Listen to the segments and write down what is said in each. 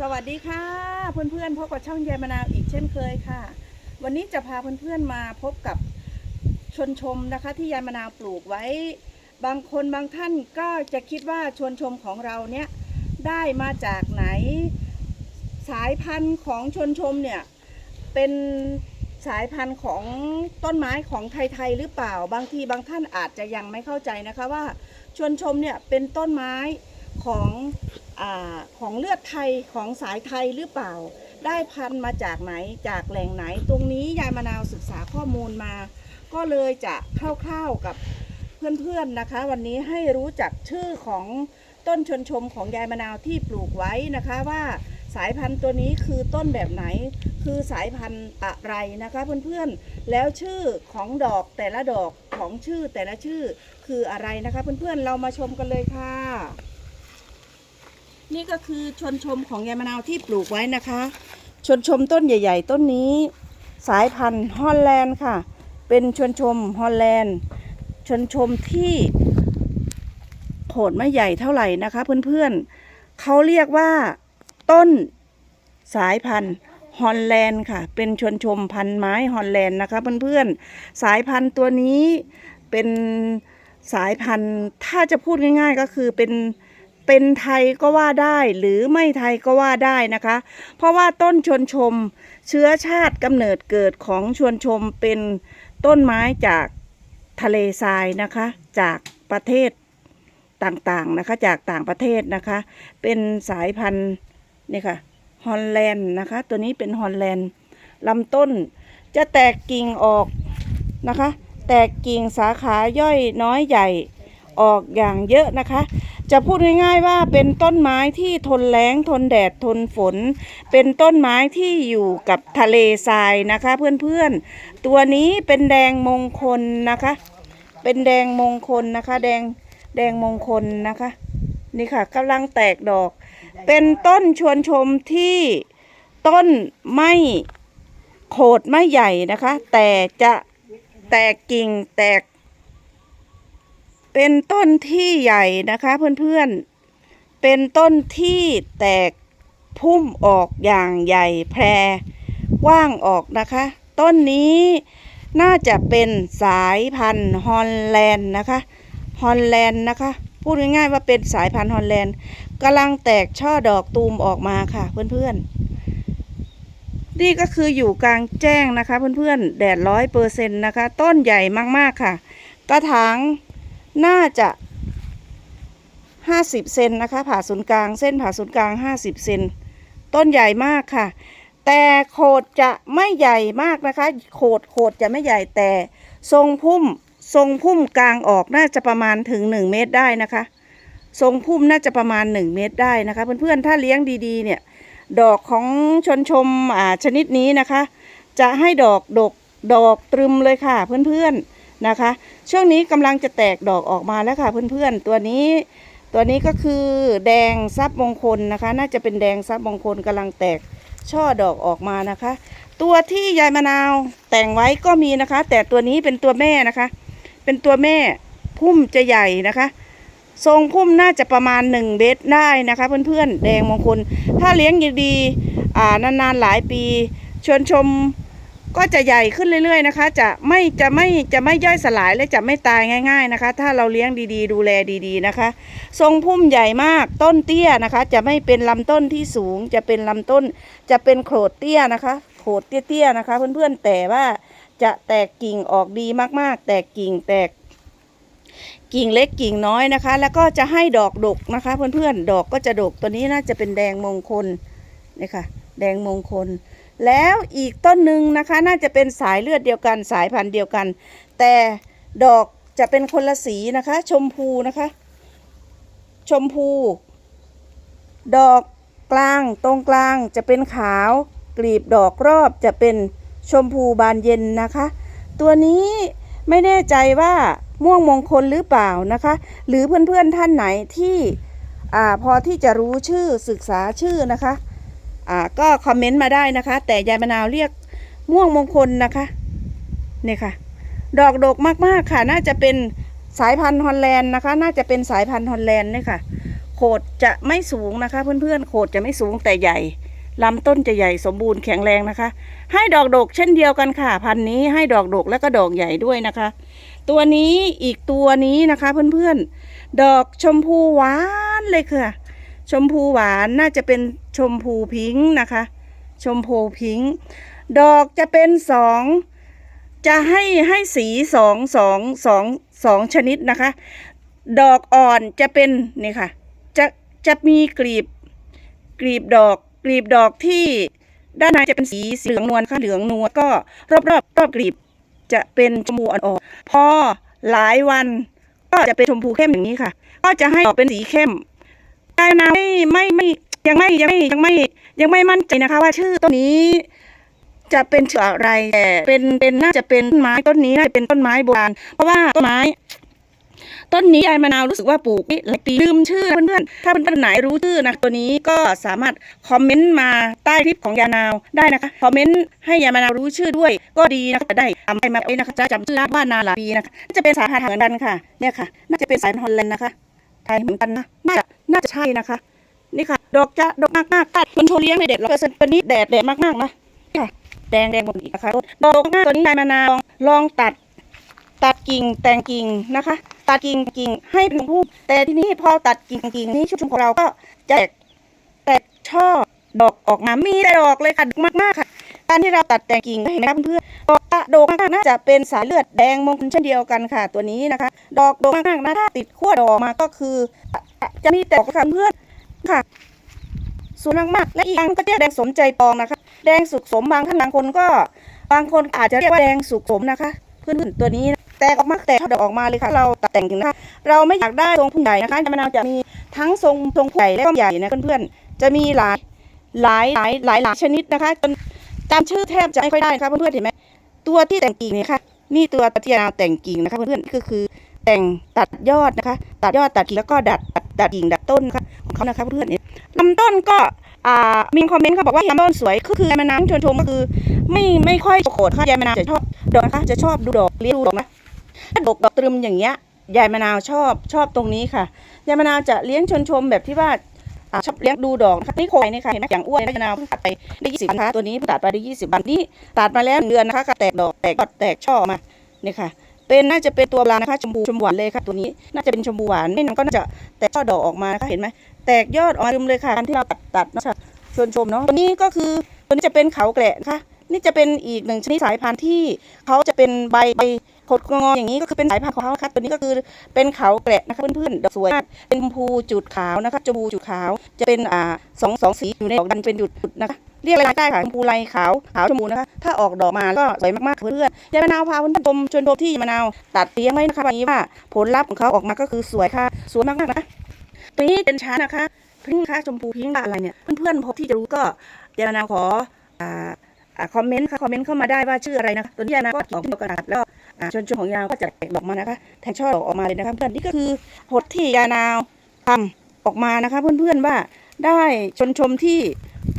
สวัสดีค่ะ เพื่อนๆพบกับช่องยายมะนาวอีกเช่นเคยค่ะ วันนี้จะพาเพื่อนๆมาพบกับชวนชมนะคะ ที่ยายมะนาวปลูกไว้ บางคนบางท่านก็จะคิดว่าชวนชมของเราเนี่ยได้มาจากไหน สายพันธุ์ของชวนชมเนี่ยเป็นสายพันธุ์ของต้นไม้ของไทยๆหรือเปล่า บางทีบางท่านอาจจะยังไม่เข้าใจนะคะว่าชวนชมเนี่ยเป็นต้นไม้ ของอของเลือดไทยของสายไทยหรือเปล่า ได้พันมาจากไหนจากแหล่งไหน ตรงนี้ยายมะนาวศึกษาข้อมูลมา ก็เลยจะคร่าวๆกับเพื่อนๆนะคะ วันนี้ให้รู้จักชื่อของต้นชนชมของยายมะนาวที่ปลูกไว้นะคะว่าสายพันธุ์ตัวนี้คือต้นแบบไหน คือสายพันธุ์อะไรนะคะเพื่อนๆ แล้วชื่อของดอกแต่ละดอกของชื่อแต่ละชื่อคืออะไรนะคะเพื่อนๆ เรามาชมกันเลยค่ะ นี่ก็คือชนชมของยายมะนาวที่ปลูกไว้นะคะ ชนชมต้นใหญ่ ๆ ต้นนี้ สายพันธุ์ฮอลแลนด์ค่ะ เป็นชนชมฮอลแลนด์ ชนชมที่โขดไม่ใหญ่เท่าไหร่นะคะ เพื่อนๆเขาเรียกว่าต้นสายพันธุ์ฮอลแลนด์ค่ะ เป็นชนชมพันไม้ฮอลแลนด์นะคะเพื่อนๆ สายพันธุ์ตัวนี้เป็นสายพันธุ์ถ้าจะพูดง่าย ๆ ก็คือเป็น เป็นไทยก็ว่าได้หรือไม่ไทยก็ว่าได้นะคะ เพราะว่าต้นชนชมเชื้อชาติกำเนิดเกิดของชวนชมเป็นต้นไม้จากทะเลทรายนะคะ จากประเทศต่างๆนะคะ จากต่างประเทศนะคะ เป็นสายพันธุ์นี่ค่ะฮอลแลนด์นะคะ ตัวนี้เป็นฮอลแลนด์ลำต้นจะแตกกิ่งออกนะคะ แตกกิ่งสาขาย่อยน้อยใหญ่ออกอย่างเยอะนะคะ จะพูดง่ายๆว่าเป็นต้นไม้ที่ทนแล้งทนแดดทนฝน เป็นต้นไม้ที่อยู่กับทะเลทรายนะคะ เพื่อนๆ ตัวนี้เป็นแดงมงคลนะคะ เป็นแดงมงคลนะคะ แดงแดงมงคลนะคะ นี่ค่ะกำลังแตกดอก เป็นต้นชวนชมที่ต้นไม่โขดไม่ใหญ่นะคะ แต่จะแตกกิ่งแตก เป็นต้นที่ใหญ่นะคะเพื่อนๆ เป็นต้นที่แตกพุ่มออกอย่างใหญ่แพรกว้างออกนะคะ ต้นนี้น่าจะเป็นสายพันธุ์ฮอลแลนด์นะคะ ฮอลแลนด์นะคะ พูดง่ายๆว่าเป็นสายพันธุ์ฮอลแลนด์กำลังแตกช่อดอกตูมออกมาค่ะเพื่อนๆ นี่ก็คืออยู่กลางแจ้งนะคะเพื่อนๆ แดดร้อยเปอร์เซ็นต์นะคะ ต้นใหญ่มากๆค่ะ กระถาง น่าจะห้าสิบเซนนะคะ ผ่าศูนย์กลางเส้นผ่าศูนย์กลางห้าสิบเซนต้นใหญ่มากค่ะ แต่โขดจะไม่ใหญ่มากนะคะ โขดโขดจะไม่ใหญ่แต่ทรงพุ่มทรงพุ่มกลางออกน่าจะประมาณถึงหนึ่งเมตรได้นะคะ ทรงพุ่มน่าจะประมาณหนึ่งเมตรได้นะคะ เพื่อนๆถ้าเลี้ยงดีๆ เนี่ย ดอกของชนชมอ่าชนิดนี้นะคะ จะให้ดอกดกดอกตรึมเลยค่ะเพื่อนๆ นะคะ ช่วงนี้กำลังจะแตกดอกออกมาแล้วค่ะเพื่อนๆ ตัวนี้ตัวนี้ก็คือแดงซับมงคลนะคะ น่าจะเป็นแดงซับมงคลกำลังแตกช่อดอกออกมานะคะ ตัวที่ยายมะนาวแต่งไว้ก็มีนะคะ แต่ตัวนี้เป็นตัวแม่นะคะ เป็นตัวแม่พุ่มจะใหญ่นะคะ ทรงพุ่มน่าจะประมาณ1เมตรได้นะคะเพื่อนๆแดงมงคล ถ้าเลี้ยงอย่างดีอ่านานๆหลายปีชวนชม ก็จะใหญ่ขึ้นเรื่อยๆนะคะ จะไม่จะไม่จะไม่ย่อยสลายและจะไม่ตายง่าย ๆนะคะ ถ้าเราเลี้ยงดีๆ ดูแลดีๆนะคะ ทรงพุ่มใหญ่มากต้นเตี้ยนะคะ จะไม่เป็นลำต้นที่สูง จะเป็นลำต้น จะเป็นโขดเตี้ยนะคะโขดเตี้ยๆนะคะ เพื่อนๆแต่ว่าจะแตกกิ่งออกดีมากๆ แตกกิ่งแตกกิ่งเล็กกิ่งน้อยนะคะ แล้วก็จะให้ดอกดกนะคะ เพื่อนๆดอกก็จะดกตัวนี้น่าจะเป็นแดงมงคลนี่ค่ะ แดงมงคล แล้วอีกต้นหนึ่งนะคะน่าจะเป็นสายเลือดเดียวกันสายพันธุ์เดียวกัน แต่ดอกจะเป็นคนละสีนะคะ ชมพูนะคะ ชมพู ดอกกลางตรงกลางจะเป็นขาว กลีบดอกรอบจะเป็นชมพูบานเย็นนะคะ ตัวนี้ไม่แน่ใจว่าม่วงมงคลหรือเปล่านะคะ หรือเพื่อนๆท่านไหนที่อพอที่จะรู้ชื่อศึกษาชื่อนะคะ อ่าก็คอมเมนต์มาได้นะคะ แต่ยายมะนาวเรียกม่วงมงคลนะคะเนี่ยค่ะ ดอกดกมากๆค่ะ น่าจะเป็นสายพันธุ์ฮอลแลนด์นะคะ น่าจะเป็นสายพันธุ์ฮอลแลนด์เนี่ยค่ะ โขดจะไม่สูงนะคะ เพื่อนๆ โขดจะไม่สูงแต่ใหญ่ลำต้นจะใหญ่สมบูรณ์แข็งแรงนะคะ ให้ดอกดกเช่นเดียวกันค่ะ พันธุ์นี้ให้ดอกดกแล้วก็ดอกใหญ่ด้วยนะคะ ตัวนี้อีกตัวนี้นะคะเพื่อนๆ ดอกชมพูหวานเลยค่ะ ชมพูหวานน่าจะเป็น ชมพูพิงค์นะคะ ชมพูพิงค์ดอกจะเป็นสองจะให้ให้สีสองสองสองสองชนิดนะคะ ดอกอ่อนจะเป็นนี่ค่ะ จะจะมีกลีบกลีบดอกกลีบดอกที่ด้านในจะเป็นสีเหลืองนวลค่ะเหลืองนวลก็รอบรอบรอบกลีบจะเป็นชมพูอ่อนๆพอหลายวันก็จะเป็นชมพูเข้มอย่างนี้ค่ะ ก็จะให้ดอกเป็นสีเข้มกายนาไม่ไม่ไม่ ยังไม่ยังไม่ยังไม่ยังไม่มั่นใจนะคะ ว่าชื่อต้นนี้ จะเป็นชื่ออะไรแต่เป็นเป็นน่าจะเป็นต้นไม้ต้นนี้น่าจะเป็นต้นไม้โบราณเพราะว่าต้นไม้ ต้นนี้ยายมะนาวรู้สึกว่าปลูกหลายปีลืมชื่อเพื่อนๆถ้าเพื่อนๆไหนรู้ชื่อนะตัวนี้ก็สามารถคอมเมนต์มาใต้คลิปของยานาวได้นะคะคอมเมนต์ให้ยายมะนาวรู้ชื่อด้วย ก็ดีนะคะได้ทำไปมาไปนะคะจะจำชื่อได้ว่านานหลายปีนะคะน่าจะเป็นสายพันธุ์เหมือนกันค่ะเนี่ยค่ะ น่าจะเป็นสายพันธุ์ฮอลแลนด์นะคะไทยเหมือนกันนะน่าจะน่าจะใช่นะคะ นี่ค่ะ ดอกจะดอกมากมากๆคุณโชเลี้ยงในเด็ดร้อยเปอร์เซ็นต์ตัวนี้แดดแดดมากมากๆนะนี่ค่ะ แดงแดงหมดอีกนะคะดอกหน้าตัวนี้ยายมะนาวลองตัด ตัดกิ่งแต่งกิ่งนะคะ ตัดกิ่งกิ่งให้เป็นผู้แต่ทีนี้พอตัดกิ่งกิ่งนี้ชุมชนของเราก็แตกแตกช่อดอกออกมามีแต่ดอกเลยค่ะดอกมากๆค่ะการที่เราตัดแต่งกิ่งเห็นไหมครับเพื่อนดอกอะดอกมากน่าจะเป็นสายเลือดแดงมงคลเช่นเดียวกันค่ะ ตัวนี้นะคะ ดอกดกมากๆนะถ้าติดขั้วดอกมาก็คือ จะมีแต่ดอกค่ะเพื่อน ค่ะ สวยมากๆและอีกอย่างก็จะแดงสมใจปองนะคะ แดงสุกสมบางท่านบางคนก็ บางคนอาจจะเรียกว่าแดงสุกสมนะคะเพื่อนๆตัวนี้แตกออกมาแตกช่อดอกออกมาเลยค่ะ เราตัดแต่งนะคะ เราไม่อยากได้ทรงพุ่มใหญ่นะคะมะนาวจะมีทั้งทรงทรงใหญ่และก็ใหญ่นะเพื่อนๆจะมีหลายหลายหลายหลายหลายชนิดนะคะจนจำชื่อแทบจะไม่ค่อยได้นะคะเพื่อนๆเห็นไหมตัวที่แต่งกิ่งนี่ค่ะ นี่ตัวที่มะนาวแต่งกิ่งนะคะเพื่อนๆก็คือแต่งตัดยอดนะคะ ตัดยอดตัดกิ่งแล้วก็ดัดดัด ดัดกิ่งดัดต้นนะคะของเขานะคะเพื่อนๆนี่ลำต้นก็อ่ามีคอมเมนต์เขาบอกว่าลำต้นสวยก็คือยายมะนาวชวนชมก็คือ ไม่ไม่ค่อยโกรธค่ะยายมะนาวจะชอบดอกนะคะจะชอบดูดอกเลี้ยงดูดอกนะถ้าดอกดอกตรึมอย่างเงี้ยยายมะนาวชอบชอบตรงนี้ค่ะยายมะนาวจะเลี้ยงชนชมแบบที่ว่าอชอบเลี้ยงดูดอกนะคะนี่โคยนี่ค่ะเห็นไหมอย่างอ้วนยายมะนาวเพิ่งตัดไปได้ยี่สิบนคะตัวนี้ตัดไปได้ยี่สิบวันนี่ตัดมาแล้วหนึ่งเดือนนะคะก็แตกดอกแตกยอดแตกช่อมานี่ค่ะ เป็นน่าจะเป็นตัวลานะคะชมพูชมหวานเลยค่ะตัวนี้น่าจะเป็นชมพูหวานไม่นั้นก็น่าจะแตกช่อดอกออกมานะคะเห็นไหมแตกยอดออกมาเลยค่ะการที่เราตัดตัดนะค่ะชวนชมเนาะตัวนี้ก็คือตัวนี้จะเป็นเขาแกละนะคะนี่จะเป็นอีกหนึ่งชนิดสายพันธุ์ที่เขาจะเป็นใบใบขดงออย่างนี้ก็คือเป็นสายพันธุ์ของเขาค่ะตัวนี้ก็คือเป็นเขาแกละนะคะเพื่อนๆดอกสวยมากเป็นชมพูจุดขาวนะคะชมพูจุดขาว จะเป็นอ่าสองสองสีอยู่ในดอกดันเป็นจุดๆนะคะ เรียกอะไรได้ค่ะชมพูลายขาวขาวชมพูนะคะ ถ้าออกดอกมาก็สวยมากๆค่ะเพื่อนๆยายมะนาวพาเพื่อนๆชมชวนชมที่ยายมะนาวตัดเลี้ยงไว้นะคะวันนี้ว่า ผลลัพธ์ของเขาออกมาก็คือสวยค่ะสวยมากๆนะตัวนี้เป็นช้านะคะพิงค์ค่ะชมพูพิงค์อะไรเนี่ยเพื่อนๆพบที่จะรู้ก็ยายมะนาวขออ่าอคอมเมนต์ค่ะคอมเมนต์เข้ามาได้ว่าชื่ออะไรนะคะตัวนี้ยายมะนาวก็เกี่ยวกับกระดาษแล้วชนชมของยาวก็จะแตกดอกมานะคะแทงช่อดอกออกมาเลยนะคะเพื่อนนี่ก็คือผลที่ยายมะนาวทำออกมานะคะ เพื่อนๆว่าได้ชนชมที่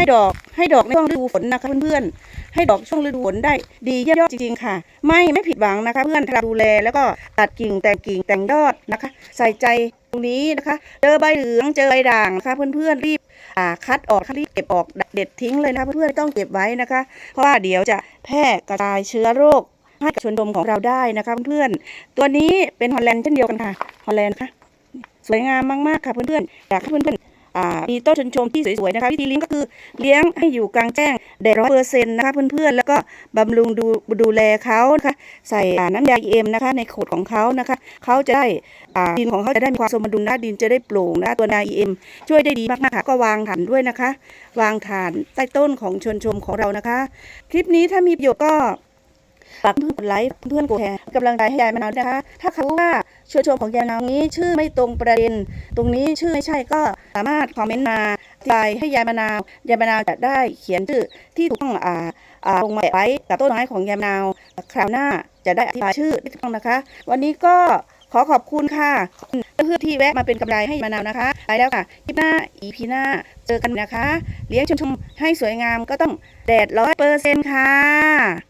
ให้ดอกให้ดอกในช่วงฤดูฝนนะคะเพื่อนๆให้ดอกช่วงฤดูฝนได้ดีเยี่ยมยอดจริงๆค่ะ ไม่ไม่ผิดหวังนะคะ เพื่อนถ้าเราดูแลแล้วก็ตัดกิ่งแต่งกิ่งแต่งยอดนะคะ ใส่ใจตรงนี้นะคะ เจอใบเหลืองเจอใบด่างนะคะเพื่อนๆรีบอ่าคัดออกค่ะรีบเก็บออกเด็ดทิ้งเลยนะคะเพื่อนๆต้องเก็บไว้นะคะ เพราะว่าเดี๋ยวจะแพร่กระจายเชื้อโรคให้กับชนดมของเราได้นะคะเพื่อนๆตัวนี้เป็นฮอลแลนด์เช่นเดียวกันค่ะฮอลแลนด์ค่ะสวยงามมากๆค่ะเพื่อนๆอยากให้เพื่อนๆ มีต้นชนชมที่สวยๆนะคะวิธีเลี้ยงก็คือเลี้ยงให้อยู่กลางแจ้งแดดร้อยเปอร์เซ็นต์นะคะเพื่อนๆ แล้วก็บำรุงดูดูแลเขานะคะใส่น้ำยาเอ็มนะคะในโขดของเขานะคะเขาจะได้ดินของเขาจะได้มีความสมดุลนะดินจะได้โปร่งนะตัวนาเอ็มช่วยได้ดีมากๆค่ะก็วางฐานด้วยนะคะ วางฐานใต้ต้นของชนชมของเรานะคะ คลิปนี้ถ้ามีประโยชน์ก็ฝากเพื่อนกดไลค์เพื่อนกดแชร์กำลังใจให้ยายมะนาวนะคะ ถ้าเขาว่า ชวนชมของยายมนาวนี้ชื่อไม่ตรงประเด็น ตรงนี้ชื่อไม่ใช่ก็สามารถคอมเมนต์มาอธิบายให้ยายมะนาวยายมะนาวจะได้เขียนชื่อที่ถูกต้องอ่าอ่าลงมาไว้กับต้นไม้ของยายมะนาวคราวหน้าจะได้อธิบายชื่อที่ถูกต้องนะคะ วันนี้ก็ขอขอบคุณค่ะเพื่อที่แวะมาเป็นกำไรให้มะนาวนะคะ ไปแล้วค่ะคลิปหน้าอีพีหน้าเจอกันนะคะ เลี้ยงชมชมให้สวยงามก็ต้องแดดร้อยเปอร์เซ็นต์ค่ะ